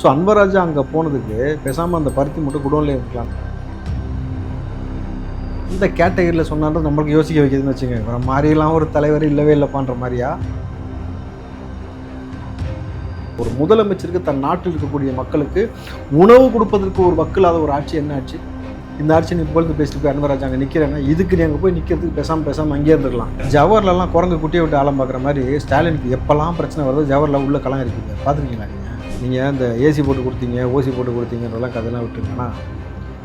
So Anbaraja அங்கே போனதுக்கு பேசாமல் அந்த பருத்தி மட்டும் குடோனில் இருக்கலாம். இந்த கேட்டகரியில் சொன்னாலும் நம்மளுக்கு யோசிக்க வைக்கிதுன்னு வச்சுங்க இவரை மாதிரிலாம் ஒரு தலைவர் இல்லவே இல்லைப்பான்ற மாதிரியா? ஒரு முதலமைச்சருக்கு தன் நாட்டில் இருக்கக்கூடிய மக்களுக்கு உணவு கொடுப்பதற்கு ஒரு வக்கில்லாத ஒரு ஆட்சி என்ன ஆட்சி இந்த ஆட்சி நீ புகழ்ந்து பேசிட்டு போய் அன்பராஜ் அங்கே நிற்கிறேன்னா இதுக்கு நீ அங்கே போய் நிற்கிறதுக்கு பேசாமல் பேசாமல் அங்கேயே இருந்துக்கலாம் ஜவஹர்லாம் குரங்கு குட்டியை விட்டு ஆழம் பார்க்குற மாதிரி ஸ்டாலினுக்கு எப்போல்லாம் பிரச்சனை வருதோ ஜவஹர்லால் உள்ள களம் இருக்குது பார்த்துருக்கீங்களா நீங்கள் இந்த ஏசி போட்டு கொடுத்தீங்க ஓசி போட்டு கொடுத்தீங்கன்றலாம் கதையெல்லாம் விட்டுருங்கன்னா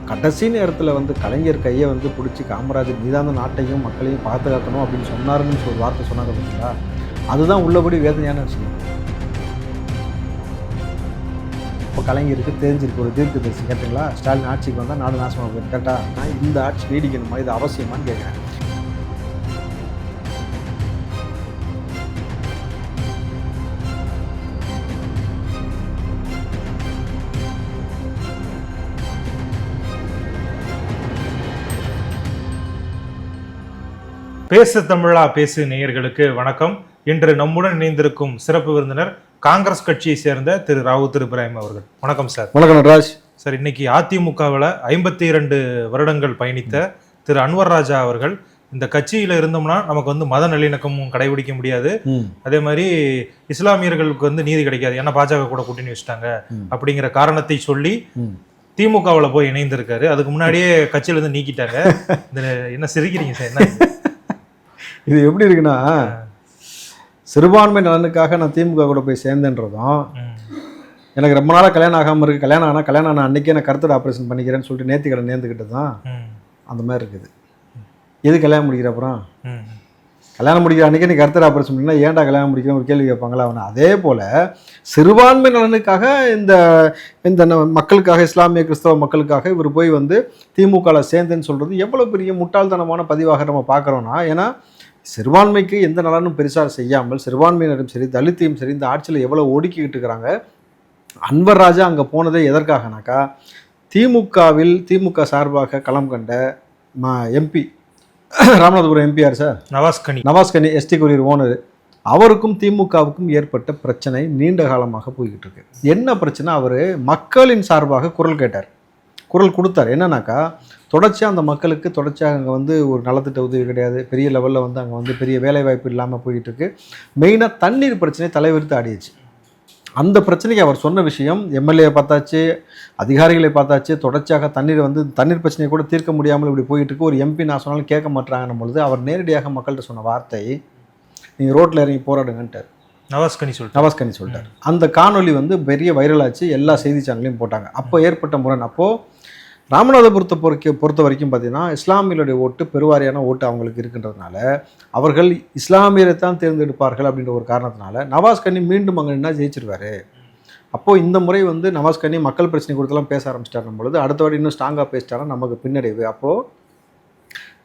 கடைசி நேரத்தில் வந்து கலைஞர் கையை வந்து பிடிச்சி காமராஜர் நீதான் நாட்டையும் மக்களையும் பாதுகாக்கணும் அப்படின்னு சொன்னாருன்னு ஒரு வார்த்தை சொன்னாங்க பார்த்தீங்களா அதுதான் உள்ளபடி வேதனையான விஷயம். இப்போ கலைஞருக்கு தெரிஞ்சிருக்கு ஒரு தீர்க்க தரிசி கேட்டுங்களா? ஸ்டாலின் ஆட்சிக்கு வந்தால் நாடு நாசமாக போயிடும். கேட்டா நான் இந்த ஆட்சி நீடிக்கணுமா? இது அவசியமான்னு கேட்குறேன் பேசு தமிழா பேசு நேயர்களுக்கு வணக்கம். இன்று நம்முடன் இணைந்திருக்கும் சிறப்பு விருந்தினர் காங்கிரஸ் கட்சியை சேர்ந்த திரு ராவுத் இப்ராஹிம் அவர்கள். வணக்கம் சார். வணக்கம் நடராஜ். சார் இன்னைக்கு அதிமுகவில் ஐம்பத்தி இரண்டு வருடங்கள் பயணித்த திரு அன்வர் ராஜா அவர்கள் இந்த கட்சியில இருந்தோம்னா நமக்கு வந்து மத நல்லிணக்கமும் கடைபிடிக்க முடியாது. அதே மாதிரி இஸ்லாமியர்களுக்கு வந்து நீதி கிடைக்காது. ஏன்னா பாஜக கூட கூட்டணி வச்சுட்டாங்க. அப்படிங்கிற காரணத்தை சொல்லி திமுகவில் போய் இணைந்திருக்காரு. அதுக்கு முன்னாடியே கட்சியில இருந்து நீக்கிட்டாங்க. இந்த என்ன சிரிக்கிறீங்க சார்? என்ன? இது எப்படி இருக்குன்னா சிறுபான்மை நலனுக்காக நான் திமுக கூட போய் சேர்ந்தேன்றதும். எனக்கு ரொம்ப நாளாக கல்யாணம் ஆகாமல் இருக்குது கல்யாணம் ஆனால் கல்யாணம் ஆன அன்றைக்கே நான் கருத்தடை ஆப்ரேஷன் பண்ணிக்கிறேன்னு சொல்லிட்டு நேர்த்தி கடை நேர்ந்துக்கிட்டு தான். அந்த மாதிரி இருக்குது எது கல்யாணம் முடிக்கிற அப்புறம். கல்யாணம் முடிக்கிற அன்றைக்கி நீ கருத்தடை ஆப்ரேஷன் பண்ணினா ஏன்டா கல்யாணம் முடிக்கிறேன் ஒரு கேள்வி கேட்பாங்களா அவனை அதே போல் சிறுபான்மை நலனுக்காக இந்த இந்த மக்களுக்காக இஸ்லாமிய கிறிஸ்தவ மக்களுக்காக இவர் போய் வந்து திமுகவில் சேர்ந்தேன்னு சொல்கிறது எவ்வளோ பெரிய முட்டாள்தனமான பதிவாக நம்ம பார்க்குறோன்னா ஏன்னா சிறுபான்மைக்கு எந்த நலனும் பெருசாக செய்யாமல் சிறுபான்மையினரும் சரி தலித்தையும் சரி இந்த ஆட்சியில் எவ்வளோ ஒடுக்கிக்கிட்டு இருக்கிறாங்க? அன்வர் ராஜா அங்கே போனதே எதற்காகனாக்கா திமுகவில் திமுக சார்பாக களம் கண்ட ம எம்பி ராமநாதபுரம் எம்பியார் சார்? நவாஸ் கனி நவாஸ் கனி எஸ்டி கொரியர் ஓனர். அவருக்கும் திமுகவுக்கும் ஏற்பட்ட பிரச்சனை நீண்ட காலமாக போய்கிட்டு இருக்கு. என்ன பிரச்சனை? அவர் மக்களின் சார்பாக குரல் கேட்டார். குரல் கொடுத்தார். என்னன்னாக்கா தொடர்ச்சியாக அந்த மக்களுக்கு தொடர்ச்சியாக அங்கே வந்து ஒரு நலத்திட்ட உதவி கிடையாது. பெரிய லெவலில் வந்து அங்கே வந்து பெரிய வேலை வாய்ப்பு இல்லாமல் போய்கிட்டு இருக்கு மெயினாக தண்ணீர் பிரச்சனை தலைவிரித்து ஆடிடுச்சு. அந்த பிரச்சனைக்கு அவர் சொன்ன விஷயம் எம்எல்ஏ பார்த்தாச்சு அதிகாரிகளை பார்த்தாச்சு தொடர்ச்சியாக தண்ணீர் வந்து தண்ணீர் பிரச்சனையை கூட தீர்க்க முடியாமல் இப்படி போயிட்டு இருக்கு. ஒரு எம்பி நான் சொன்னாலும் கேட்க மாட்டாங்கன்னும் பொழுது அவர் நேரடியாக மக்கள்கிட்ட சொன்ன வார்த்தை நீங்கள் ரோட்டில் இறங்கி போராடுங்கன்ட்டார். நவாஸ் கனி சொல்லிட்டு நவாஸ்கனி சொல்லிட்டார். அந்த காணொளி வந்து பெரிய வைரலாச்சு எல்லா செய்தி சேனல்லையும் போட்டாங்க. அப்போ ஏற்பட்ட முரண். அப்போது ராமநாதபுரத்தை பொறுக்க பொறுத்த வரைக்கும் பார்த்தீங்கன்னா இஸ்லாமியர்களுடைய ஓட்டு பெருவாரியான ஓட்டு அவங்களுக்கு இருக்கின்றதுனால அவர்கள் இஸ்லாமியரை தான் தேர்ந்தெடுப்பார்கள் அப்படின்ற ஒரு காரணத்தினால நவாஸ் கனி மீண்டும் அங்கே என்ன ஜெயிச்சிருவார். அப்போது இந்த முறை வந்து நவாஸ் கனி மக்கள் பிரச்சனை கொடுத்தலாம் பேச ஆரம்பிச்சிட்டாருன்னும் பொழுது அடுத்த வாடி இன்னும் ஸ்ட்ராங்காக பேசிட்டாலும் நமக்கு பின்னடைவு. அப்போது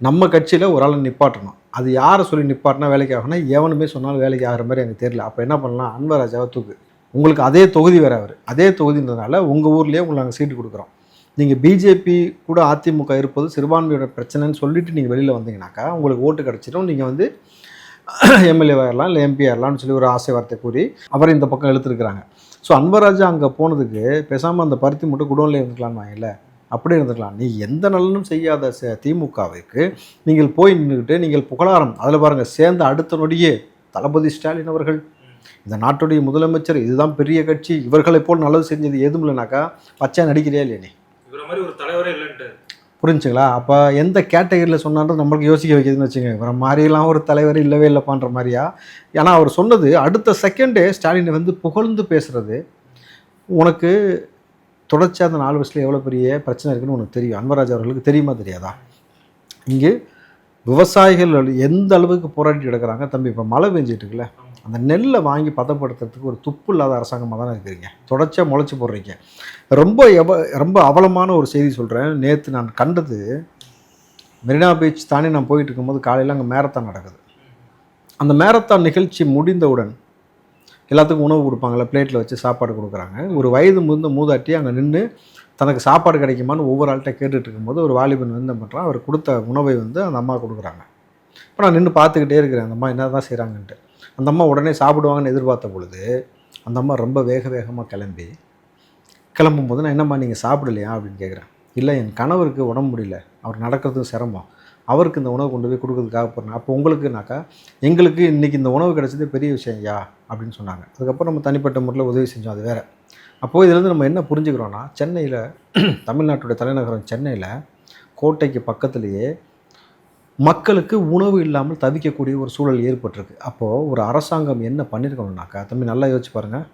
நம்ம கட்சியில் ஒரு ஆள் நிப்பாட்டணும். அது யாரை சொல்லி நிப்பாட்டினா வேலைக்கு ஆகணும் எவனுமே சொன்னாலும் வேலைக்கு ஆகிற மாதிரி எனக்கு தெரியல. அப்போ என்ன பண்ணலாம்? அன்வராஜாவை தூக்கு. உங்களுக்கு அதே தொகுதி வேறு அவர். அதே தொகுதின்றதுனால உங்கள் ஊர்லேயே உங்களுக்கு நாங்கள் சீட்டு கொடுக்குறோம். நீங்கள் பிஜேபி கூட அதிமுக இருப்பது சிறுபான்மையோட பிரச்சனைன்னு சொல்லிட்டு நீங்கள் வெளியில் வந்தீங்கன்னாக்கா உங்களுக்கு ஓட்டு கிடச்சிடும். நீங்கள் வந்து எம்எல்ஏ வரலாம் இல்லை எம்பி வரலாம்னு சொல்லி ஒரு ஆசை வார்த்தை கூறி அவரை இந்த பக்கம் இழுத்துருக்குறாங்க. ஸோ அன்பராஜா அங்கே போனதுக்கு பேசாமல் அந்த பருத்தி மட்டும் குடோன்லேயே இருந்துக்கலாம்னு வாங்கல அப்படி இருந்துக்கலாம். நீ எந்த நலனும் செய்யாத ச- திமுகவிற்கு நீங்கள் போய் நின்றுக்கிட்டு நீங்கள் புகழாரம். அதில் பாருங்கள் சேர்ந்த அடுத்த நொடியே தளபதி ஸ்டாலின் அவர்கள். இந்த நாட்டுடைய முதலமைச்சர் இதுதான் பெரிய கட்சி. இவர்களைப் போல் நல்லது செஞ்சது எதுவும் இல்லைனாக்கா பச்சை நடிக்கிறியா இல்லையே நீ? மாதிரி ஒரு தலைவரே இல்லைன்ட்டு. புரிஞ்சுங்களா? அப்போ எந்த கேட்டகரியில் சொன்னாலும் நம்மளுக்கு யோசிக்க வைக்குதுன்னு வச்சுங்க இவரை மாதிரிலாம் ஒரு தலைவர் இல்லவே இல்லைப்பான்ற மாதிரியா? ஏன்னா அவர் சொன்னது அடுத்த செகண்டே ஸ்டாலினை வந்து புகழ்ந்து பேசுறது. உனக்கு தொடர்ச்சியாக அந்த நாலு வருஷத்தில் எவ்வளோ பெரிய பிரச்சனை இருக்குன்னு உனக்கு தெரியும். அன்வராஜ் அவர்களுக்கு தெரியுமா தெரியாதா? இங்கு விவசாயிகள் எந்த அளவுக்கு போராடி கிடக்குறாங்க? தம்பி இப்போ மழை பெஞ்சிட்டு இருக்குல்ல. அந்த நெல்லை வாங்கி பதப்படுத்துறதுக்கு ஒரு துப்பு இல்லாத அரசாங்கமாக தானே இருக்கிறீங்க. தொடர்ச்சியாக முளைச்சி போடுறீங்க. ரொம்ப எவ ரொம்ப அவலமான ஒரு செய்தி சொல்கிறேன் நேற்று நான் கண்டது மெரினா பீச் தானே நான் போயிட்டு இருக்கும்போது காலையில் அங்கே மேரத்தான் நடக்குது. அந்த மேரத்தான் நிகழ்ச்சி முடிந்தவுடன் எல்லாத்துக்கும் உணவு கொடுப்பாங்கல்ல பிளேட்டில் வச்சு சாப்பாடு கொடுக்குறாங்க. ஒரு வயது முதிர்ந்த மூதாட்டி அங்கே நின்று தனக்கு சாப்பாடு கிடைக்குமான்னு ஒவ்வொரு ஆள்கிட்ட கேட்டுட்டு இருக்கும்போது ஒரு வாலிபன் வந்து என்ன பண்ணுறான் அவர் கொடுத்த உணவை வந்து அந்த அம்மா கொடுக்குறாங்க. இப்போ நான் நின்று பார்த்துக்கிட்டே இருக்கிறேன். அந்த அம்மா என்ன தான் செய்கிறாங்கன்ட்டு அந்த அம்மா உடனே சாப்பிடுவாங்கன்னு எதிர்பார்த்த பொழுது அந்த அம்மா ரொம்ப வேக வேகமாக கிளம்பி கிளம்பும் போது நான் என்னம்மா நீங்கள் சாப்பிடலையா அப்படின்னு கேட்குறேன் இல்லை என் கணவருக்கு உடம்பு முடியல. அவர் நடக்கிறதும் சிரமம். அவருக்கு இந்த உணவு கொண்டு போய் கொடுக்கறதுக்காக போகிறேன் அப்போ உங்களுக்குனாக்கா எங்களுக்கு இன்றைக்கி இந்த உணவு கிடச்சது பெரிய விஷயம் ஐயா அப்படின்னு சொன்னாங்க. அதுக்கப்புறம் நம்ம தனிப்பட்ட முறையில் உதவி செஞ்சோம் அது வேறு. அப்போது இதிலேருந்து நம்ம என்ன புரிஞ்சுக்கிறோன்னா சென்னையில் தமிழ்நாட்டுடைய தலைநகரம் சென்னையில் கோட்டைக்கு பக்கத்துலேயே மக்களுக்கு உணவு இல்லாமல் தவிக்கக்கூடிய ஒரு சூழல் ஏற்பட்டிருக்கு. அப்போது ஒரு அரசாங்கம் என்ன பண்ணியிருக்கணும்னாக்கா தம்பி நல்லா யோசிச்சு பாருங்கள்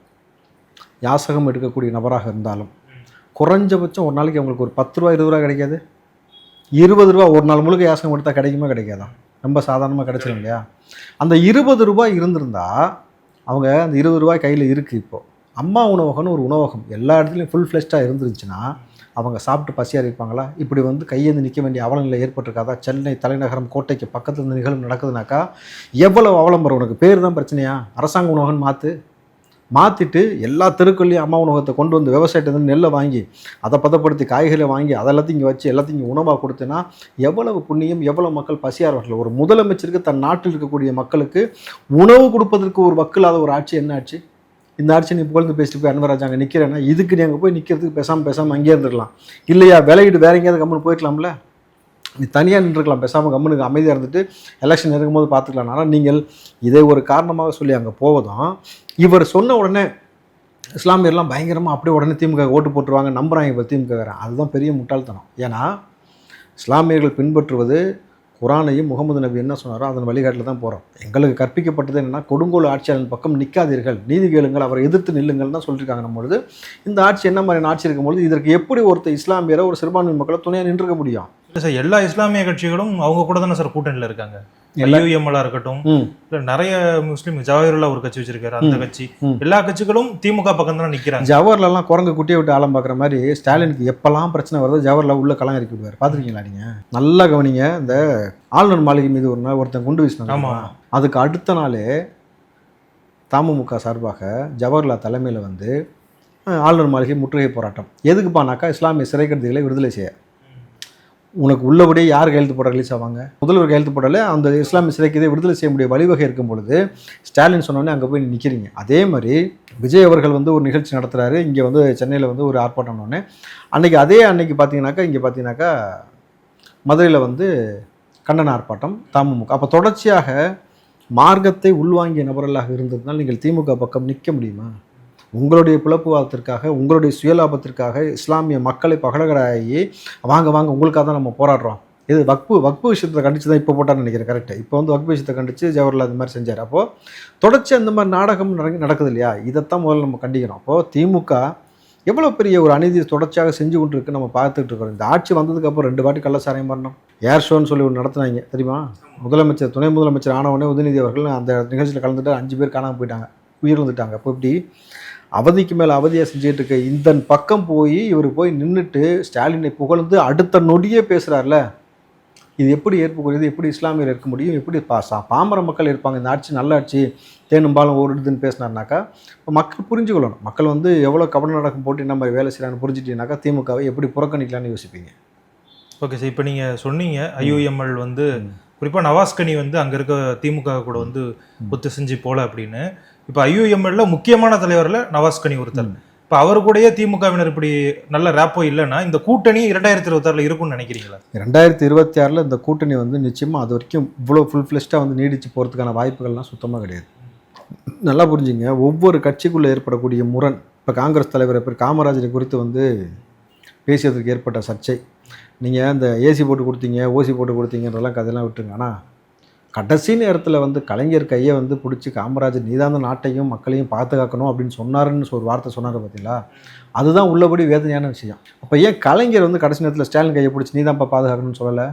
யாசகம் எடுக்கக்கூடிய நபராக இருந்தாலும் குறைஞ்சபட்சம் ஒரு நாளைக்கு அவங்களுக்கு ஒரு பத்து ரூபா இருபது ரூபா கிடைக்காது. இருபது ரூபா ஒரு நாள் முழுக்க யாசகம் எடுத்தால் கிடைக்குமா கிடைக்காதா? ரொம்ப சாதாரணமாக கிடைச்சிடும் இல்லையா? அந்த இருபது ரூபாய் இருந்திருந்தா அவங்க அந்த இருபது ரூபாய் கையில் இருக்குது இப்போது அம்மா உணவகம்னு ஒரு உணவகம் எல்லா இடத்துலையும் ஃபுல் ஃப்ளெஷ்டாக இருந்துருச்சுன்னா அவங்க சாப்பிட்டு பசியாக இருப்பாங்களா? இப்படி வந்து கையேந்து நிற்க வேண்டிய அவலநிலை ஏற்பட்டிருக்காதா? சென்னை தலைநகரம் கோட்டைக்கு பக்கத்தில் இந்த நிகழ்வு நடக்குதுனாக்கா எவ்வளவு அவலம்பரம் உனக்கு பேர் தான் பிரச்சனையா? அரசாங்க உணவகம்னு மாற்று மாற்றிட்டு எல்லா தெருக்கள்லையும் அம்மா உணவகத்தை கொண்டு வந்து விவசாயத்தை நெல்லை வாங்கி அதை பதப்படுத்தி காய்கறியை வாங்கி அதெல்லாத்தையும் இங்கே வச்சு எல்லாத்தையும் இங்கே உணவாக கொடுத்தேன்னா எவ்வளவு புண்ணியம் எவ்வளவு மக்கள் பசியார்கள் ஒரு முதலமைச்சருக்கு தன் நாட்டில் இருக்கக்கூடிய மக்களுக்கு உணவு கொடுப்பதற்கு ஒரு வக்கில்லாத ஒரு ஆட்சி என்ன ஆட்சி இந்த ஆட்சி நீ புகழ்ந்து பேசிட்டு போய் அன்பராஜ் அங்கே நிற்கிறேன்னா இதுக்கு நீங்கள் அங்கே போய் நிற்கிறதுக்கு பேசாமல் பேசாமல் அங்கேயே இருந்துருக்கலாம் இல்லையா? விலையிட்டு வேற எங்கேயாவது கம்முன்னு போயிருக்கலாம்ல நீ தனியாக நின்றுக்கலாம் பேசாமல் கம்முனுக்கு அமைதியாக இருந்துட்டு எலெக்ஷன் இருக்கும்போது பார்த்துக்கலாம். ஆனால் நீங்கள் இதை ஒரு காரணமாக சொல்லி அங்கே போவதும் இவர் சொன்ன உடனே இஸ்லாமியர்லாம் பயங்கரமாக அப்படியே உடனே திமுக ஓட்டு போட்டுருவாங்க நம்புகிறாங்க இப்போ திமுக அதுதான் பெரிய முட்டாள்தனம். ஏன்னா இஸ்லாமியர்கள் பின்பற்றுவது குரானையும் முகமது நபி என்ன சொன்னாரோ அதன் வழிகாட்டில் தான் போகிறோம் எங்களுக்கு கற்பிக்கப்பட்டது என்னன்னா கொடுங்கோல் ஆட்சியாளர் பக்கம் நிற்காதீர்கள் நீதி கேளுங்கள் அவரை எதிர்த்து நில்லுங்கள் தான் சொல்லியிருக்காங்க நம்மளுது இந்த ஆட்சி என்ன மாதிரியான ஆட்சி இருக்கும்பொழுது இதற்கு எப்படி ஒருத்தர் இஸ்லாமியரை ஒரு சிறுபான்மை மக்களை துணையாக நின்றுக்க முடியும்? சார் எல்லா இஸ்லாமிய கட்சிகளும் அவங்க கூட தானே சார் கூட்டணியில் இருக்காங்க. எல்லா- ஐயூஎம்எல்ஆ இருக்கட்டும் இல்ல நிறைய முஸ்லீம் ஜவாஹிருல்லா ஒரு கட்சி வச்சிருக்காரு அந்த. கட்சி. எல்லா கட்சிகளும் திமுக பக்கம் தான் நிக்கிறாங்க. ஜவஹர்லாம் குரங்கு குட்டியை விட்டு ஆழம் பார்க்குற மாதிரி ஸ்டாலினுக்கு எப்பெல்லாம் பிரச்சனை வருதோ ஜவஹர்லால் உள்ள களம் இறக்கி விடுவார். பார்த்துருக்கீங்களா நீங்கள் நல்லா கவனிங்க இந்த ஆளுநர் மாளிகை மீது ஒரு நாள் ஒருத்தன் குண்டு வீசினாங்க ஆமா. தெரியுமா? அதுக்கு அடுத்த நாளே தமுமுக சார்பாக ஜவஹர்லால் தலைமையில் வந்து ஆளுநர் மாளிகை முற்றுகை போராட்டம். எதுக்குப்பானாக்கா இஸ்லாமிய சிறை கைதிகளை விடுதலை செய்ய. உனக்கு உள்ளபடியே யார் கையெழுத்து போட ரிலீஸ் ஆவாங்க? முதல்வர் கையெழுத்து போடலை அந்த இஸ்லாமிய சிறைக்கு இதை விடுதலை செய்ய முடிய வழிவகை இருக்கும் பொழுது ஸ்டாலின் சொன்னோடனே அங்கே போய் நிற்கிறீங்க அதே மாதிரி விஜய் அவர்கள் வந்து ஒரு நிகழ்ச்சி நடத்துகிறாரு இங்கே வந்து சென்னையில் வந்து ஒரு ஆர்ப்பாட்டம் ஒன்று அன்னைக்கு அதே அன்னைக்கு பார்த்தீங்கன்னாக்கா இங்கே பார்த்தீங்கன்னாக்கா மதுரையில் வந்து கண்டன ஆர்ப்பாட்டம் தமுமுக அப்போ தொடர்ச்சியாக மார்க்கத்தை உள்வாங்கிய நபர்களாக இருந்ததுனால் நீங்கள் திமுக பக்கம் நிற்க முடியுமா? உங்களுடைய பிளப்புவாதத்திற்காக உங்களுடைய சுயலாபத்திற்காக இஸ்லாமிய மக்களை பகடகடாயி வாங்க வாங்க உங்களுக்காக தான் நம்ம போராடுறோம். இது வக்பு வக்பு விஷயத்தை கண்டிச்சு தான் இப்போ போட்டான்னு நினைக்கிறேன் கரெக்ட் இப்போ வந்து வக்பு விஷயத்தை கண்டிச்சு ஜவஹர்லால் இந்த மாதிரி செஞ்சார். அப்போது தொடர்ச்சி அந்த மாதிரி நாடகம் நடக்குது இல்லையா? இதைத்தான் முதல்ல நம்ம கண்டிக்கிறோம் அப்போது திமுக எவ்வளோ பெரிய ஒரு அநீதி தொடர்ச்சியாக செஞ்சு கொண்டு இருக்கு நம்ம பார்த்துட்டு இருக்கிறோம். இந்த ஆட்சி வந்ததுக்கப்புறம் ரெண்டு வாட்டி கள்ளச்சாராயம் பண்ணோம். ஏர் ஷோன்னு சொல்லி ஒன்று நடத்துனாங்க தெரியுமா? முதலமைச்சர் துணை முதலமைச்சர் ஆனவனே உதயநிதி அவர்கள் அந்த நிகழ்ச்சியில் கலந்துட்டு அஞ்சு பேர் காணாமல் போயிட்டாங்க. உயிரிழந்துட்டாங்க. அப்போ இப்படி அவதிக்கு மேலே அவதியாக செஞ்சுட்டு இருக்க இந்த பக்கம் போய் இவர் போய் நின்றுட்டு ஸ்டாலினை புகழ்ந்து அடுத்த நொடியே பேசுகிறார்ல இது எப்படி ஏற்புக்குரியது? எப்படி இஸ்லாமியர் இருக்க முடியும்? எப்படி பா சா- பாமர மக்கள் இருப்பாங்க. இந்த ஆட்சி நல்ல ஆட்சி தேனும் பாலும் ஓடுதுன்னு பேசினார்னாக்கா இப்போ மக்கள் புரிஞ்சுக்கொள்ளணும். மக்கள் வந்து எவ்வளோ கபட நடக்கும் போட்டு என்ன மாதிரி வேலை செய்யறான்னு புரிஞ்சுட்டீங்கன்னாக்கா திமுகவை எப்படி புறக்கணிக்கலாம்னு யோசிப்பீங்க. ஓகே சார் இப்போ நீங்க சொன்னீங்க ஐயூஎம்எல் வந்து குறிப்பா நவாஸ்கனி வந்து அங்க இருக்க திமுக கூட வந்து ஒத்து செஞ்சு போல அப்படின்னு. இப்போ ஐயூஎம்எல்ல முக்கியமான தலைவர்ல நவாஸ்கனி ஒருத்தர். இப்போ அவர் கூடயே திமுகவினர் இப்படி நல்ல ரேப்போ இல்லைன்னா இந்த கூட்டணி இரண்டாயிரத்தி இருபத்தாறுல இருக்கும்னு நினைக்கிறீங்களா? ரெண்டாயிரத்தி இருபத்தி ஆறில் இந்த கூட்டணி வந்து நிச்சயமாக அது வரைக்கும் இவ்வளோ ஃபுல் ஃப்ளெஷ்டாக வந்து நீடிச்சு போகிறதுக்கான வாய்ப்புகள்லாம் சுத்தமாக கிடையாது. நல்லா புரிஞ்சுங்க. ஒவ்வொரு கட்சிக்குள்ளே ஏற்படக்கூடிய முரண் இப்போ காங்கிரஸ் தலைவர் பேர் காமராஜரை குறித்து வந்து பேசியதற்கு ஏற்பட்ட சர்ச்சை. நீங்கள் இந்த ஏசி போட்டு கொடுத்தீங்க ஓசி போட்டு கொடுத்தீங்கன்றதெல்லாம் கதையெல்லாம் விட்டுருங்க. ஆனால் கடைசி நேரத்தில் வந்து கலைஞர் கையை வந்து பிடிச்சி காமராஜர் நீதாந்த நாட்டையும் மக்களையும் பாதுகாக்கணும் அப்படின்னு சொன்னாருன்னு ஒரு வார்த்தை சொன்னார் பார்த்தீங்களா அதுதான் உள்ளபடி வேதனையான விஷயம். அப்போ ஏன் கலைஞர் வந்து கடைசி நேரத்தில் ஸ்டாலின் கையை பிடிச்சி நீதான்ப்பா பாதுகாக்கணும்னு சொல்லலை?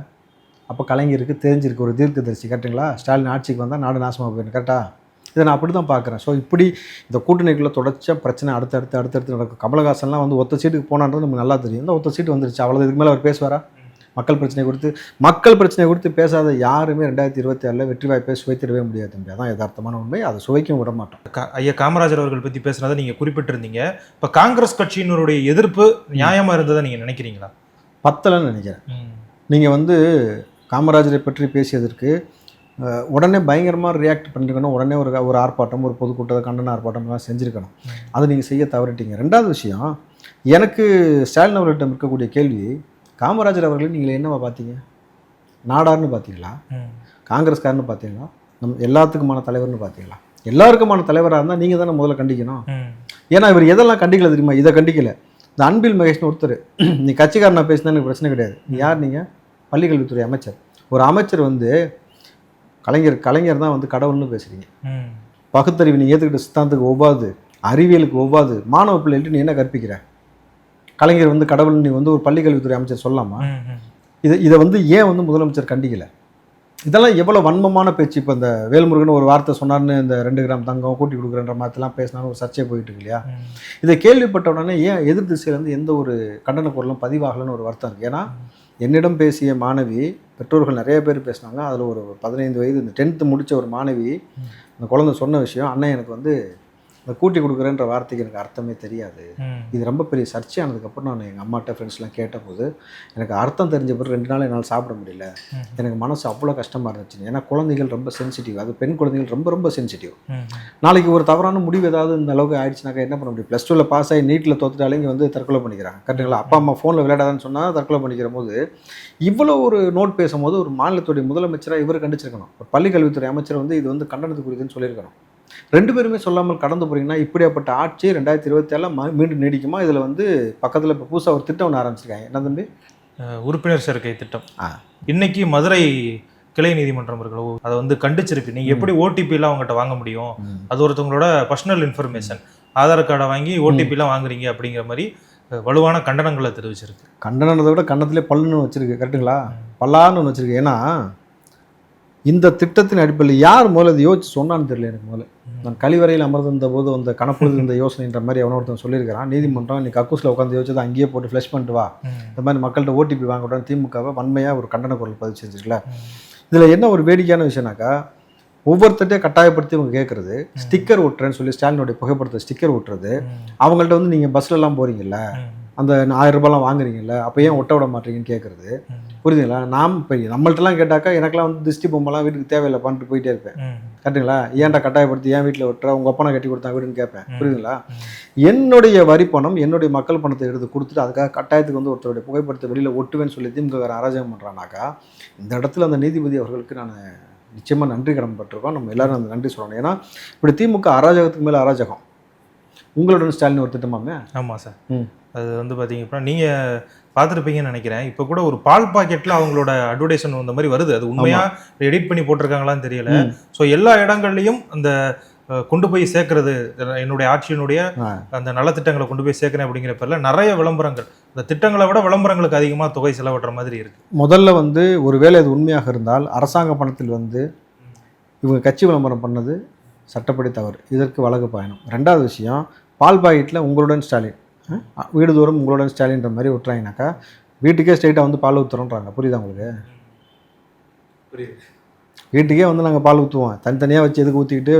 அப்போ கலைஞருக்கு தெரிஞ்சிருக்கு ஒரு தீர்க்கதரிசி கரெக்டுங்களா ஸ்டாலின் ஆட்சிக்கு வந்தால் நாடு நாசமாக போயிடும் கரெக்டாக இதை நான் அப்படி தான் பார்க்குறேன் ஸோ இப்படி இந்த கூட்டணிக்குள்ளே தொடர்ச்சியாக பிரச்சனை அடுத்தடுத்து அடுத்தடுத்து நடக்கும். கமலஹாசன்லாம் வந்து ஒத்த சீட்டுக்கு போனான்றது நமக்கு நல்லா தெரியும். இந்த ஒத்த சீட்டு வந்துருச்சு. அவ்வளோ இதுக்கு மேலே அவர் பேசுவாரா? மக்கள் பிரச்சனை குறித்து மக்கள் பிரச்சனை குறித்து பேசாத யாருமே ரெண்டாயிரத்தி இருபத்தி ஆறில் வெற்றி வாய்ப்பை சுவைத்திடவே முடியாது தம்பி. அதான் யதார்த்தமான உண்மை. அதை சுவைக்கவும் விட மாட்டோம். ஐயா காமராஜர் அவர்கள் பத்தி பேசுனதை நீங்க குறிப்பிட்டிருந்தீங்க. இப்ப காங்கிரஸ் கட்சியினருடைய எதிர்ப்பு நியாயமா இருந்ததை நீங்க நினைக்கிறீங்களா? பத்தலைன்னு நினைக்கிறேன். நீங்கள் வந்து காமராஜரை பற்றி பேசியதற்கு உடனே பயங்கரமாக ரியாக்ட் பண்ணிருக்கணும். உடனே ஒரு ஒரு ஆர்ப்பாட்டம் ஒரு பொதுக்கூட்டத்தை கண்டன ஆர்ப்பாட்டம் எல்லாம் செஞ்சுருக்கணும். அதை நீங்கள் செய்ய தவறிட்டீங்க. ரெண்டாவது விஷயம் எனக்கு ஸ்டாலின் அவர்களிடம் இருக்கக்கூடிய கேள்வி காமராஜர் அவர்களை நீங்கள் என்னவா பார்த்தீங்க? நாடார்னு பார்த்தீங்களா. காங்கிரஸ்காரன்னு பார்த்தீங்களா? நம் எல்லாத்துக்குமான தலைவர்னு பார்த்தீங்களா? எல்லாருக்குமான தலைவராக இருந்தால் நீங்கள் தானே முதல்ல கண்டிக்கணும். ஏன்னா இவர் எதெல்லாம் கண்டிக்கல தெரியுமா? இதை கண்டிக்கல. இந்த அன்பில் மகேஷ்னு ஒருத்தர். நீ கட்சிக்காரனா பேசினா எனக்கு பிரச்சனை கிடையாது. நீ யார் நீங்கள் பள்ளிக்கல்வித்துறை அமைச்சர். ஒரு அமைச்சர் வந்து கலைஞர் கலைஞர் தான் வந்து கடவுள்னு பேசுகிறீங்க. பகுத்தறிவு நீ ஏற்றுக்கிட்ட சித்தாந்தத்துக்கு ஒவ்வாது அறிவியலுக்கு ஒவ்வாது மாணவ பிள்ளைகிட்ட நீ என்ன கற்பிக்கிற? கலைஞர் வந்து கடவுள் நீ வந்து ஒரு பள்ளிக்கல்வித்துறை அமைச்சர் சொல்லலாமா. இதை இதை வந்து ஏன் வந்து முதலமைச்சர் கண்டிக்கல? இதெல்லாம் எவ்வளோ வன்மமான பேச்சு இப்போ இந்த வேல்முருகன் ஒரு வார்த்தை சொன்னார்னு இந்த ரெண்டு கிராம் தங்கம் கூட்டி கொடுக்குறன்ற மாதிரிலாம் பேசினாலும் ஒரு சர்ச்சை போயிட்டு இருக்கு இல்லையா. இதை கேள்விப்பட்ட உடனே ஏன் எதிர் திசையிலேருந்து எந்த ஒரு கண்டன குரலும் பதிவாகலன்னு ஒரு வருத்தம் இருக்குது ஏன்னா என்னிடம் பேசிய மாணவி பெற்றோர்கள் நிறைய பேர் பேசினாங்க. அதில் ஒரு பதினைந்து வயது இந்த டென்த்து முடித்த ஒரு மாணவி அந்த குழந்தை சொன்ன விஷயம் அண்ணன் எனக்கு வந்து இந்த கூட்டி கொடுக்குறேன்ற வார்த்தைக்கு எனக்கு அர்த்தமே தெரியாது. இது ரொம்ப பெரிய சர்ச்சையானதுக்கப்புறம் நான் எங்கள் அம்மாட்ட ஃப்ரெண்ட்ஸ்லாம் கேட்டபோது எனக்கு அர்த்தம் தெரிஞ்ச பிறகு ரெண்டு நாள் என்னால் சாப்பிட முடியல. எனக்கு மனசு அவ்வளோ கஷ்டமாக இருந்துச்சு. ஏன்னா குழந்தைகள் ரொம்ப சென்சிட்டிவ் அது பெண் குழந்தைகள் ரொம்ப ரொம்ப சென்சிட்டிவ். நாளைக்கு ஒரு தவறான முடிவு ஏதாவது இந்த அளவுக்கு ஆயிடுச்சுனாக்கா என்ன பண்ண முடியும்? ப்ளஸ் டூவில் பாஸ் ஆகி நீட்டில் தோத்துட்டாலே இங்கே வந்து தற்கொலை பண்ணிக்கிறாங்க. கரெக்டுங்களா? அப்பா அம்மா ஃபோனில் விளையாடாதான்னு சொன்னால் தற்கொலை பண்ணிக்கிற போது இவ்வளோ ஒரு நோட் பேசும்போது ஒரு மாநிலத்துடைய முதலமைச்சராக இவர் கண்டிச்சிருக்கணும். ஒரு பள்ளிக்கல்வித்துறை அமைச்சர் வந்து இது வந்து கண்டனத்துக்குரியதுன்னு சொல்லியிருக்கணும். ரெண்டு பேருமே சொல்லாமல் கடந்து போறீங்கன்னா இப்படியாப்பட்ட ஆட்சி ரெண்டாயிரத்தி இருபத்தி ஏழில் மீண்டும் நீடிக்குமா? இதில் வந்து பக்கத்தில் இப்போ புதுசாக ஒரு திட்டம் ஒன்று ஆரம்பிச்சிருக்காங்க. என்ன தம்பி? உறுப்பினர் சேர்க்கை திட்டம். இன்னைக்கு மதுரை கிளை நீதிமன்றம் இருக்கோ அதை வந்து கண்டிச்சிருக்கு. நீங்க எப்படி ஓடிபி எல்லாம் அவங்ககிட்ட வாங்க முடியும்? அது ஒருத்தவங்களோட பர்சனல் இன்ஃபர்மேஷன் ஆதார் கார்டை வாங்கி ஓடிபி எல்லாம் வாங்குறீங்க அப்படிங்கிற மாதிரி வலுவான கண்டனங்களை தெரிவிச்சிருக்கு. கண்டனத்தை விட கன்னத்திலே பல்லுன்னு வச்சிருக்கு. கரெக்டுங்களா பல்லான்னு ஒன்று வச்சிருக்கு. ஏன்னா இந்த திட்டத்தின் அடிப்படையில் யார் முதல்ல இதை யோசிச்சு சொன்னான்னு தெரியல எனக்கு முதல்ல நான் கழிவறையில் அமர்ந்திருந்த போது அந்த கணப்பொழுது இந்த யோசனைன்ற மாதிரி அவன ஒருத்தன் சொல்லியிருக்கிறான் நீதிமன்றம் நீ கக்கூஸில் உட்காந்து யோசிச்சதை அங்கேயே போட்டு ஃப்ளஷ் பண்ணிட்டு வா. இந்த மாதிரி மக்கள்கிட்ட ஓடிபி வாங்க விடாம திமுகவை வன்மையாக ஒரு கண்டன குரல் பதிவு செஞ்சிருக்கல இதில் என்ன ஒரு வேடிக்கையான விஷயம்னாக்கா ஒவ்வொருத்தட்டையே கட்டாயப்படுத்தி இவங்க கேட்குறது ஸ்டிக்கர் ஒட்டுறேன்னு சொல்லி ஸ்டாலினுடைய புகைப்படத்தை ஸ்டிக்கர் ஒட்டுறது. அவங்கள்ட்ட வந்து நீங்கள் பஸ்லலாம் போகிறீங்கல்ல. அந்த ஆயிரம் ரூபாய்லாம் வாங்குறீங்கல்ல அப்போ ஏன் ஒட்ட விட மாட்டீங்கன்னு கேட்குறது. புரியுதுங்களா? நாம் இப்போ நம்மள்ட்டலாம் கேட்டாக்கா எனக்கெல்லாம் வந்து திருஷ்டி பொம்மைலாம் வீட்டுக்கு தேவையில்லை பண்ணிட்டு போயிட்டே இருப்பேன். கரெக்டுங்களா ஏன்டா கட்டாயப்படுத்தி ஏன் வீட்டில் விட்டுற உங்கள் அப்பனை கட்டி கொடுத்தா வீடுன்னு கேட்பேன். புரியுதுங்களா. என்னுடைய வரி பணம் என்னுடைய மக்கள் பணத்தை எடுத்து கொடுத்துட்டு அதுக்காக கட்டாயத்துக்கு வந்து ஒருத்தருடைய புகைப்படத்தை வெளியில் ஒட்டுவேன்னு சொல்லி திமுக வேறு அராஜகம் பண்ணுறானாக்கா இந்த இடத்துல அந்த நீதிபதி அவர்களுக்கு நான் நிச்சயமாக நன்றி கடன்பட்டிருக்கோம் நம்ம எல்லாரும் அந்த நன்றி சொல்லணும். ஏன்னா இப்படி திமுக அராஜகத்துக்கு மேலே அராஜகம். உங்களுடன் ஸ்டாலின் ஒரு திட்டமாமே? ஆமா சார். ம். அது வந்து பாத்தீங்க அப்படின்னா நீங்க பார்த்துருப்பீங்கன்னு நினைக்கிறேன். இப்போ கூட ஒரு பால் பாக்கெட்ல அவங்களோட அட்வர்டைஸ்மெண்ட் வந்த மாதிரி வருது. அது உண்மையா எடிட் பண்ணி போட்டிருக்காங்களான்னு தெரியல. ஸோ எல்லா இடங்கள்லையும் அந்த கொண்டு போய் சேர்க்கறது என்னுடைய ஆட்சியினுடைய. அந்த நலத்திட்டங்களை கொண்டு போய் சேர்க்கிறேன் அப்படிங்கிற பேர்ல நிறைய விளம்பரங்கள். அந்த திட்டங்களை விட விளம்பரங்களுக்கு அதிகமா தொகை செலவிடுற மாதிரி இருக்கு. முதல்ல வந்து ஒருவேளை இது உண்மையாக இருந்தால் அரசாங்க பணத்தில் வந்து இவங்க கட்சி விளம்பரம் பண்ணது சட்டப்படி தவறு. இதற்கு வழக்கு பயணம். ரெண்டாவது விஷயம் பால் பாக்கெட்டில் உங்களுடன் ஸ்டாலின். அஹ், வீடுதோறும் உங்களுடன் ஸ்டாலின்ற மாதிரி விட்டுறாங்கனாக்கா வீட்டுக்கே ஸ்ட்ரைட்டாக வந்து பால் ஊற்றுறோன்றாங்க புரியுதா உங்களுக்கு? புரியுது. வீட்டுக்கே வந்து நாங்கள் பால் ஊற்றுவோம் தனித்தனியாக வச்சு எதுக்கு ஊற்றிக்கிட்டு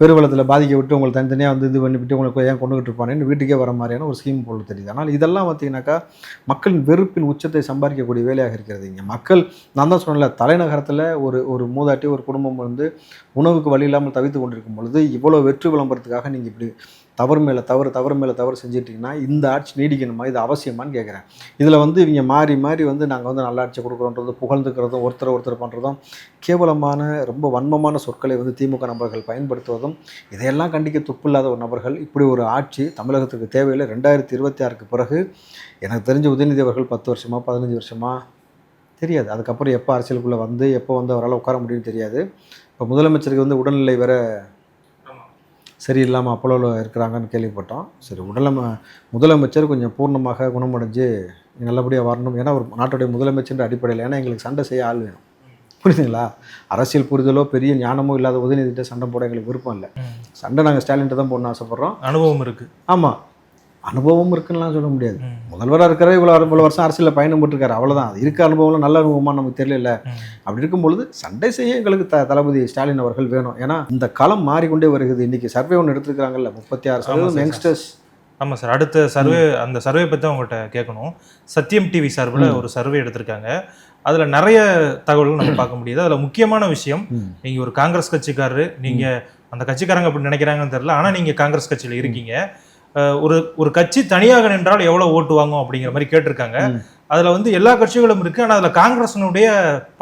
பெருவெள்ளத்தில் பாதிக்க விட்டு உங்களை தனித்தனியாக வந்து இது பண்ணிவிட்டு உங்களுக்கு ஏன் கொண்டுகிட்டு இருப்பானேன்னு வீட்டுக்கே வர மாதிரியான ஒரு ஸ்கீம் போல தெரியுது. ஆனால் இதெல்லாம் பார்த்தீங்கன்னாக்கா மக்களின் வெறுப்பின் உச்சத்தை சம்பாதிக்கக்கூடிய வேலையாக இருக்கிறது இங்கே. மக்கள் நான் தான் சொன்னல தலைநகரத்தில் ஒரு ஒரு மூதாட்டி ஒரு குடும்பம் வந்து உணவுக்கு வழி இல்லாமல் தவித்து கொண்டிருக்கும் பொழுது இவ்வளோ வெற்றி விளம்பரத்துக்காக நீங்கள் இப்படி தவறு மேலே தவறு தவறு மேலே தவறு செஞ்சிட்டிங்கன்னா இந்த ஆட்சி நீடிக்கணுமா? இது அவசியமான்னு கேட்குறேன் இதில் வந்து இவங்க மாறி மாறி வந்து நாங்கள் வந்து நல்ல ஆட்சி கொடுக்குறோன்றது புகழ்ந்துக்கிறதும் ஒருத்தர் ஒருத்தர் பண்ணுறதும் கேவலமான ரொம்ப வன்மமான சொற்களை வந்து திமுக நபர்கள் பயன்படுத்துவதும் இதையெல்லாம் கண்டிக்க துப்பில்லாத ஒரு நபர்கள். இப்படி ஒரு ஆட்சி தமிழகத்துக்கு தேவையில்லை. ரெண்டாயிரத்தி இருபத்தி ஆறுக்கு பிறகு எனக்கு தெரிஞ்ச உதயநிதி அவர்கள் பத்து வருஷமா பதினஞ்சு வருஷமா தெரியாது. அதுக்கப்புறம் எப்போ அரசியலுக்குள்ளே வந்து எப்போ வந்து அவரால் உட்கார முடியும்னு தெரியாது. இப்போ முதலமைச்சருக்கு வந்து உடல்நிலை வேறு சரியில்லாமல் அப்போலோவில் இருக்கிறாங்கன்னு கேள்விப்பட்டோம். சரி உடலம முதலமைச்சர் கொஞ்சம் பூர்ணமாக குணமடைஞ்சு நல்லபடியாக வரணும். ஏன்னா ஒரு நாட்டுடைய முதலமைச்சர் அடிப்படையில் ஏன்னா எங்களுக்கு சண்டை செய்ய ஆள் வேணும். புரியுதுங்களா? அரசியல் புரிதலோ பெரிய ஞானமோ இல்லாத உதயநிதிட்ட சண்டை போட எங்களுக்கு விருப்பம் இல்லை. சண்டை நாங்கள் ஸ்டாலின்ட்ட தான் போடணும் ஆசைப்பட்றோம். அனுபவம் இருக்கு. ஆமாம் அனுபவம் இருக்குன்னுலாம் சொல்ல முடியாது. முதல்வராக இருக்கிற இவ்வளோ இவ்வளோ வருஷம் அரசியலில் பயணம் போட்டிருக்காரு அவ்வளோதான் அது இருக்க அனுபவம்லாம் நல்ல அனுபவமாக நமக்கு தெரியல. அப்படி இருக்கும் பொழுது சண்டை செய்ய எங்களுக்கு த தளபதி ஸ்டாலின் அவர்கள் வேணும். ஏன்னா இந்த களம் மாறிக்கொண்டே வருகிறது. இன்னைக்கு சர்வே ஒன்று எடுத்துருக்காங்கல்ல முப்பத்தி ஆறு சதவீதம். யங்ஸ்டர்ஸ். ஆமா சார் அடுத்த சர்வே அந்த சர்வே பத்தி உங்கள்கிட்ட கேட்கணும். சத்தியம் டிவி சார்பில் ஒரு சர்வே எடுத்திருக்காங்க. அதுல நிறைய தகவல்கள் நம்ம பார்க்க முடியுது. அதுல முக்கியமான விஷயம் நீங்க ஒரு காங்கிரஸ் கட்சிக்காரரு நீங்க அந்த கட்சிக்காரங்க அப்படி நினைக்கிறாங்கன்னு தெரியல. ஆனா நீங்க காங்கிரஸ் கட்சியில இருக்கீங்க. ஒரு ஒரு கட்சி தனியாக நின்றால் எவ்வளவு ஓட்டு வாங்கும் அப்படிங்கிற மாதிரி கேட்டிருக்காங்க. அதுல வந்து எல்லா கட்சிகளும் இருக்கு. ஆனா அதுல காங்கிரஸினுடைய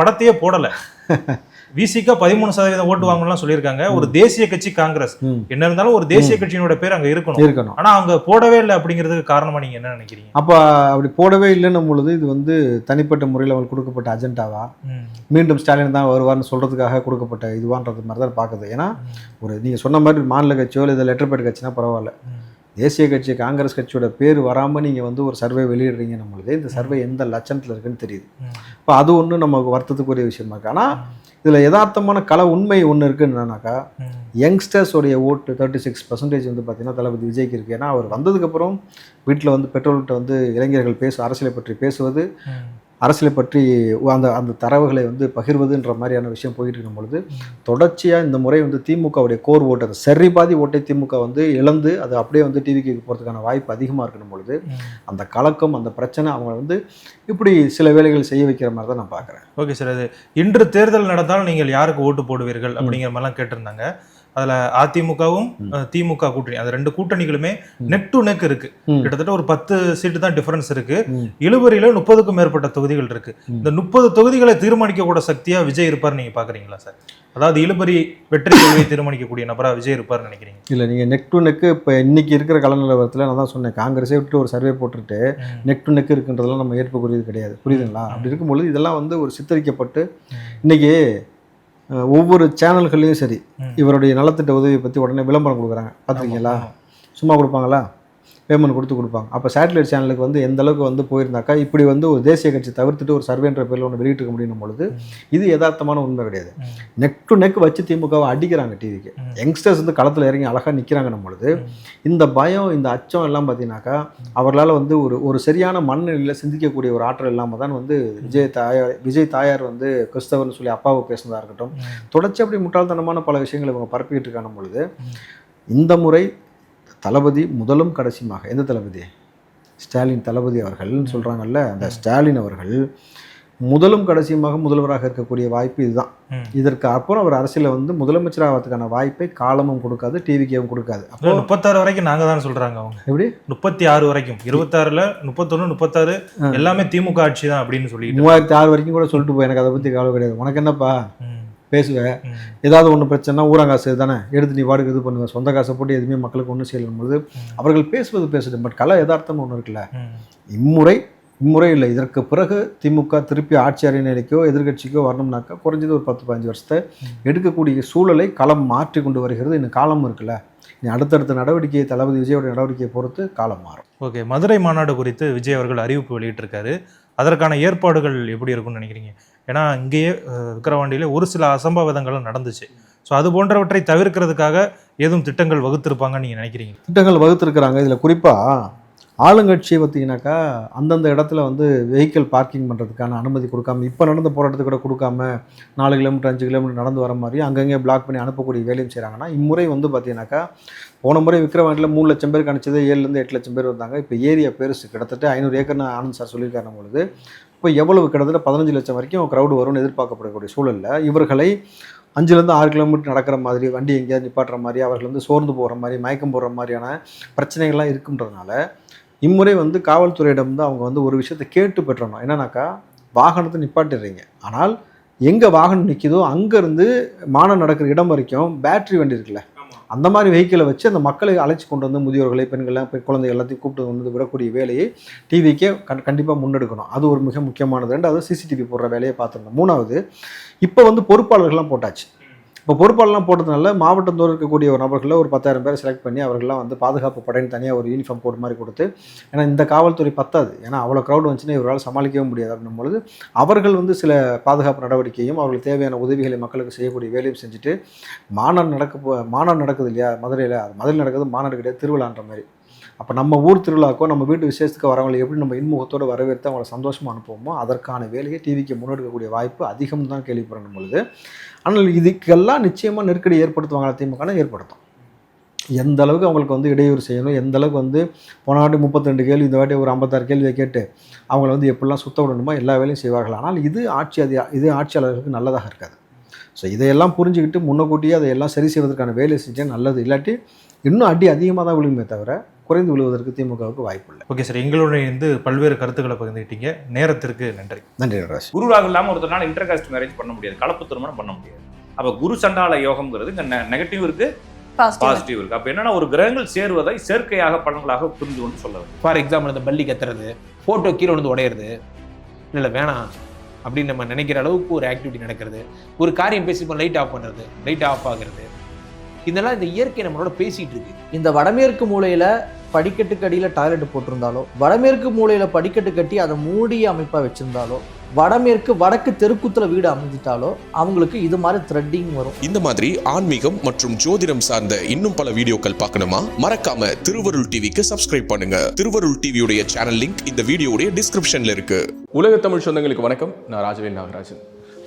படத்தையே போடல. விசிக்கா பதிமூணு சதவீதம் ஓட்டு வாங்கணும்லாம் சொல்லியிருக்காங்க. ஒரு தேசிய கட்சி காங்கிரஸ். என்ன இருந்தாலும் ஒரு தேசிய கட்சியினோட பேர் அங்க இருக்கணும். இருக்கணும். ஆனா அவங்க போடவே இல்லை அப்படிங்கிறதுக்கு காரணமா நீங்க என்ன நினைக்கிறீங்க? அப்போ அப்படி போடவே இல்லைன்னும் பொழுது இது வந்து தனிப்பட்ட முறையில் அவங்களுக்கு கொடுக்கப்பட்ட அஜெண்டாவா. மீண்டும் ஸ்டாலின் தான் வருவார்னு சொல்கிறதுக்காக கொடுக்கப்பட்ட இதுவான்றது மாதிரி தான் பார்க்குது. ஏன்னா ஒரு நீங்கள் சொன்ன மாதிரி மாநில கட்சியோ இல்லை லெட்டர் பேட் கட்சினா பரவாயில்ல. தேசிய கட்சி காங்கிரஸ் கட்சியோட பேர் வராமல் நீங்கள் வந்து ஒரு சர்வே வெளியிடுறீங்க நம்மளுக்கு இந்த சர்வே எந்த லட்சணத்தில் இருக்குன்னு தெரியுது. இப்போ அது ஒன்று நமக்கு வருத்தத்துக்குரிய விஷயமா இருக்கு ஆனால் இதில் யதார்த்தமான கல உண்மை ஒன்று இருக்குன்னு என்னன்னாக்கா. யங்ஸ்டர்ஸோடைய ஓட்டு தேர்ட்டி சிக்ஸ் பர்சன்டேஜ் வந்து பார்த்தீங்கன்னா தளபதி விஜய்க்கு இருக்குது ஏன்னா அவர் வந்ததுக்கப்புறம் வீட்டில் வந்து பெட்ரோல்கிட்ட வந்து இளைஞர்கள் பேச அரசியலை பற்றி பேசுவது. அரசியலை பற்றி அந்த அந்த தரவுகளை வந்து பகிர்வதுன்ற மாதிரியான விஷயம் போயிட்டு இருக்கும் பொழுது தொடர்ச்சியாக இந்த முறை வந்து திமுகவுடைய கோர் ஓட்டு அந்த சரி பாதி ஓட்டை திமுக வந்து இழந்து அது அப்படியே வந்து டிவிக்கு போகிறதுக்கான வாய்ப்பு அதிகமாக இருக்கணும் பொழுது. அந்த கலக்கம் அந்த பிரச்சனை அவங்க வந்து இப்படி சில வேலைகள் செய்ய வைக்கிற மாதிரி தான் நான் பார்க்குறேன் ஓகே சார் அது இன்று தேர்தல் நடந்தால் நீங்கள் யாருக்கு ஓட்டு போடுவீர்கள் அப்படிங்கிற மாதிரிலாம் கேட்டிருந்தாங்க அதுல அதிமுகவும் திமுக கூட்டணி அது ரெண்டு கூட்டணிகளுமே. நெக் டு நெக் இருக்கு. கிட்டத்தட்ட ஒரு பத்து சீட்டு தான் டிஃபரன்ஸ் இருக்கு. இழுபறியில முப்பதுக்கும் மேற்பட்ட தொகுதிகள் இருக்கு. இந்த முப்பது தொகுதிகளை தீர்மானிக்கக்கூட சக்தியா விஜய் இருப்பார் நீங்க பாக்குறீங்களா சார் அதாவது இழுபறி வெற்றி தோல்வியை தீர்மானிக்கக்கூடிய நபரா விஜய் இருப்பார்னு நினைக்கிறீங்க இல்லை நீங்கள் நெக் டு நெக்கு இப்போ இன்னைக்கு இருக்கிற கல நிலவரத்தில் நான் தான் சொன்னேன் காங்கிரஸே விட்டு ஒரு சர்வே போட்டுட்டு. நெக் டு நெக் இருக்குன்றதெல்லாம் நம்ம ஏற்புக்குரியது கிடையாது புரியுதுங்களா. அப்படி இருக்கும்பொழுது இதெல்லாம் வந்து ஒரு சித்தரிக்கப்பட்டு. இன்னைக்கு ஒவ்வொரு சேனல்கள்லையும் சரி. இவருடைய நலத்திட்ட உதவியை பற்றி உடனே விளம்பரம் கொடுக்குறாங்க. பார்த்துருக்கீங்களா சும்மா கொடுப்பாங்களா? பேமெண்ட் கொடுத்து கொடுப்பாங்க. அப்போ சேட்டலைட் சேனலுக்கு வந்து எந்த அளவுக்கு வந்து போயிருந்தாக்கா இப்படி வந்து ஒரு தேசிய கட்சி தவிர்த்துட்டு ஒரு சர்வேன்ற பேரில் ஒன்று வெளியிட்டிருக்க முடியும் பொழுது இது யதார்த்தமான உண்மை கிடையாது. நெக் டு நெக் வச்சு திமுகவை அடிக்கிறாங்க டிவிக்கு யங்ஸ்டர்ஸ் வந்து களத்தில் இறங்கி அழகாக நிற்கிறாங்கன்னும் பொழுது இந்த பயம் இந்த அச்சம் எல்லாம் பார்த்தீங்கன்னாக்கா அவர்களால் வந்து ஒரு ஒரு சரியான மனநிலையில் சிந்திக்கக்கூடிய ஒரு ஆற்றல் இல்லாமல் தான் வந்து விஜய் தாயார் விஜய் தாயார் வந்து கிறிஸ்தவர்னு சொல்லி அப்பாவை பேசுனதாக இருக்கட்டும் தொடர்ச்சி அப்படி முட்டாள்தனமான பல விஷயங்களை இவங்க பரப்பிக்கிட்டு இருக்கான பொழுது இந்த முறை தளபதி முதலும் கடைசியுமாக எந்த தளபதி? ஸ்டாலின் தளபதி அவர்கள்னு சொல்கிறாங்கல்ல அந்த ஸ்டாலின் அவர்கள் முதலும் கடைசியுமாக முதல்வராக இருக்கக்கூடிய வாய்ப்பு இதுதான். இதற்கு அப்புறம் அவர் அரசியலில் வந்து முதலமைச்சராகிறதுக்கான வாய்ப்பை காலமும் கொடுக்காது டிவிக்கும் கொடுக்காது. அப்போ முப்பத்தாறு வரைக்கும் நாங்க தான் சொல்றாங்க அவங்க. எப்படி? முப்பத்தி ஆறு வரைக்கும். இருபத்தாறுல முப்பத்தொன்னு முப்பத்தாறு. எல்லாமே திமுக ஆட்சி தான் அப்படின்னு சொல்லிட்டு. மூவாயிரத்தி ஆறு வரைக்கும் கூட சொல்லிட்டு போய் எனக்கு அதை பற்றி கவலை கிடையாது. உனக்கு என்னப்பா. பேசுவேன். ஏதாவது ஒன்று பிரச்சனை ஊரங்காசு தானே? எடுத்து நீ பாடுக்கு இது பண்ணுவேன். சொந்த காசை போட்டு எதுவுமே மக்களுக்கு ஒன்றும் செய்யலும் பொழுது அவர்கள் பேசுவது பேசட்டும் பட் கலை யதார்த்தம் ஒன்று இருக்குல்ல. இம்முறை இம்முறை இல்லை. இதற்கு பிறகு திமுக திருப்பி ஆட்சி அரியணைக்கோ எதிர்க்கட்சிக்கோ வரணும்னாக்கா குறைஞ்சது ஒரு பத்து பதினஞ்சு வருஷத்தை எடுக்கக்கூடிய சூழலை களம் மாற்றி கொண்டு வருகிறது. இன்னும் காலம் இருக்குல்ல. இனி அடுத்தடுத்த நடவடிக்கையை தளபதி விஜயோட நடவடிக்கையை பொறுத்து காலம் மாறும். ஓகே. மதுரை மாநாடு குறித்து விஜய் அவர்கள் அறிவிப்பு வெளியிட்டிருக்காரு. அதற்கான ஏற்பாடுகள் எப்படி இருக்கும்னு நினைக்கிறீங்க? ஏன்னா இங்கேயே விக்கிரவாண்டியிலே ஒரு சில அசம்பாவிதங்களும் நடந்துச்சு. ஸோ அது போன்றவற்றை தவிர்க்கிறதுக்காக ஏதும் திட்டங்கள் வகுத்திருப்பாங்கன்னு நீங்கள் நினைக்கிறீங்க? திட்டங்கள் வகுத்துருக்குறாங்க. இதில் குறிப்பாக ஆளுங்கட்சி பார்த்தீங்கன்னாக்கா அந்தந்த இடத்துல வந்து வெஹிக்கிள் பார்க்கிங் பண்ணுறதுக்கான அனுமதி கொடுக்காம இப்போ நடந்த போராட்டத்துக்கு கூட கொடுக்காம நாலு கிலோமீட்டர் அஞ்சு கிலோமீட்டர் நடந்து வர மாதிரி அங்கங்கே பிளாக் பண்ணி அனுப்பக்கூடிய வேலையும் செய்கிறாங்கன்னா இம்முறை வந்து பார்த்தீங்கன்னாக்கா போன முறை விக்ரவாண்டியில் மூணு லட்சம் பேர் கணிச்சது ஏழுலேருந்து எட்டு லட்சம் பேர் வந்தாங்க. இப்போ ஏரியா பெருசு கிட்டத்தட்ட ஐநூறு ஏக்கர்னு ஆனந்த் சார் சொல்லியிருக்காரு. பொழுது இப்போ எவ்வளவு கிட்டத்தட்ட பதினஞ்சு லட்சம் வரைக்கும் க்ரௌடு வரும்னு எதிர்பார்க்கப்படக்கூடிய சூழலில் இவர்களை அஞ்சுலேருந்து ஆறு கிலோமீட்டர் நடக்கிற மாதிரி வண்டி எங்கேயாவது நிப்பாட்டுற மாதிரி அவர்கள் வந்து சோர்ந்து போகிற மாதிரி மயக்கம் போடுற மாதிரியான பிரச்சனைகள்லாம் இருக்குன்றதுனால இம்முறை வந்து காவல்துறையிடம் வந்து அவங்க வந்து ஒரு விஷயத்தை கேட்டு பெற்றணும். என்னன்னாக்கா வாகனத்தை நிப்பாட்டிடுறீங்க. ஆனால் எங்கே வாகனம் நிற்கிதோ அங்கேருந்து மானம் நடக்கிற இடம் வரைக்கும் பேட்டரி வண்டி இருக்குல்ல அந்த மாதிரி வெஹிக்கிளை வச்சு அந்த மக்களை அழைச்சி கொண்டு வந்து முதியோர்களை பெண்களை பெண் குழந்தை எல்லாத்தையும் கூப்பிட்டு வந்து விடக்கூடிய வேலையை டிவிக்கே கண் கண்டிப்பாக முன்னெடுக்கணும். அது ஒரு மிக முக்கியமானது. ரெண்டாவது சிசிடிவி போடுற வேலையை பார்த்துருந்தோம். மூணாவது இப்போ வந்து பொறுப்பாளர்கள்லாம் போட்டாச்சு. இப்போ பொறுப்பாளர்லாம் போட்டதுனால மாவட்டத்தோடு இருக்கக்கூடிய ஒரு நபர்களில் ஒரு பத்தாயிரம் பேரை செலக்ட் பண்ணி அவர்கள்லாம் வந்து பாதுகாப்பு படைன்னு தனியாக ஒரு யூனிஃபார்ம் போட்டு மாதிரி கொடுத்து ஏன்னா இந்த காவல்துறை பத்தாது. ஏன்னா அவ்வளோ க்ரௌட் வந்துச்சுன்னா இவரால் சமாளிக்கவே முடியாது. அப்படின்னும் பொழுது அவர்கள் வந்து சில பாதுகாப்பு நடவடிக்கையும் அவர்களுக்கு தேவையான உதவிகளை மக்களுக்கு செய்யக்கூடிய வேலையும் செஞ்சுட்டு மாநாடு நடக்க மாநாடு நடக்குது இல்லையா? மதுரையில் அது மதுரையில் நடக்குது மாநாடு கிடையாது திருவிழான்ற மாதிரி. அப்போ நம்ம ஊர் திருவிழாக்கோ நம்ம வீட்டு விசேஷத்துக்கு வரவங்களை எப்படி நம்ம இன்முகத்தோடு வரவேற்று அவங்கள சந்தோஷமாக அனுப்புவோமோ அதற்கான வேலையை டிவிக்கு முன்னெடுக்கக்கூடிய வாய்ப்பு அதிகம் தான் கேள்விப்படணும் பொழுது. ஆனால் இதுக்கெல்லாம் நிச்சயமாக நெருக்கடி ஏற்படுத்துவாங்களா திமுகனா ஏற்படுத்தும். எந்த அளவுக்கு அவங்களுக்கு வந்து இடையூறு செய்யணும் எந்த அளவுக்கு வந்து போன வாட்டி முப்பத்திரெண்டு கேள்வி இந்த வாட்டி ஒரு ஐம்பத்தாறு கேள்வியை கேட்டு அவங்கள வந்து எப்படிலாம் சுத்த விடணுமோ எல்லா வேலையும் செய்வார்கள். ஆனால் இது ஆட்சி அதி இது ஆட்சியாளர்களுக்கு நல்லதாக இருக்காது. ஸோ இதையெல்லாம் புரிஞ்சுக்கிட்டு முன்னக்கூட்டியே அதையெல்லாம் சரி செய்வதற்கான வேலையை செஞ்சால் நல்லது. இல்லாட்டி இன்னும் அடி அதிகமாக தான் விழுமே தவிர குறைந்து விழுவதற்கு திமுகவுக்கு வாய்ப்பு இல்லை. ஓகே சார் எங்களுடைய வந்து பல்வேறு கருத்துக்களை பகிர்ந்துக்கிட்டீங்க நேரத்திற்கு நன்றி. நன்றி நடராஜ். குரு ராகு இல்லாமல் ஒருத்தனால இன்டர் காஸ்ட் மேரேஜ் பண்ண முடியாது. கலப்பு திருமணம் பண்ண முடியாது. அப்போ குரு சண்டால யோகம்ங்கிறது இங்கே நெகட்டிவ் இருக்கு பாசிட்டிவ் இருக்கு. அப்போ என்னன்னா ஒரு கிரகங்கள் சேர்வதை செயற்கையாக பலன்களாக புரிந்து கொண்டு சொல்ல ஃபார் எக்ஸாம்பிள் இந்த பள்ளி கத்துறது ஃபோட்டோ கீழே விழுந்து உடையிறது. இல்லை இல்லை வேணாம். அப்படின்னு நம்ம நினைக்கிற அளவுக்கு ஒரு ஆக்டிவிட்டி நடக்கிறது. ஒரு காரியம் பேசி லைட் ஆஃப் பண்ணுறது லைட் ஆஃப் ஆகுறது. இதெல்லாம் இந்த இயற்கை நம்மளோட பேசிட்டு இருக்கு. இந்த வடமேற்கு மூலையில படிக்கட்டுக்கு அடியில் டாய்லெட் போட்டிருந்தாலோ வடமேற்கு மூலையில படிக்கட்டு கட்டி அதை மூடிய அமைப்பாக வச்சிருந்தாலோ வடமேற்கு வடக்கு தெருக்குத்துல வீடு அமைஞ்சிட்டாலோ அவங்களுக்கு இது மாதிரி த்ரெட்டிங் வரும். இந்த மாதிரி ஆன்மீகம் மற்றும் ஜோதிடம் சார்ந்த இன்னும் பல வீடியோக்கள் பார்க்கணுமா? மறக்காம திருவருள் டிவிக்கு சப்ஸ்கிரைப் பண்ணுங்க. திருவருள் டிவியுடைய சேனல் லிங்க் இந்த வீடியோடைய டிஸ்கிரிப்ஷன்ல இருக்கு. உலக தமிழ் சொந்தங்களுக்கு வணக்கம். நான் ராஜவேல் நாகராஜன்.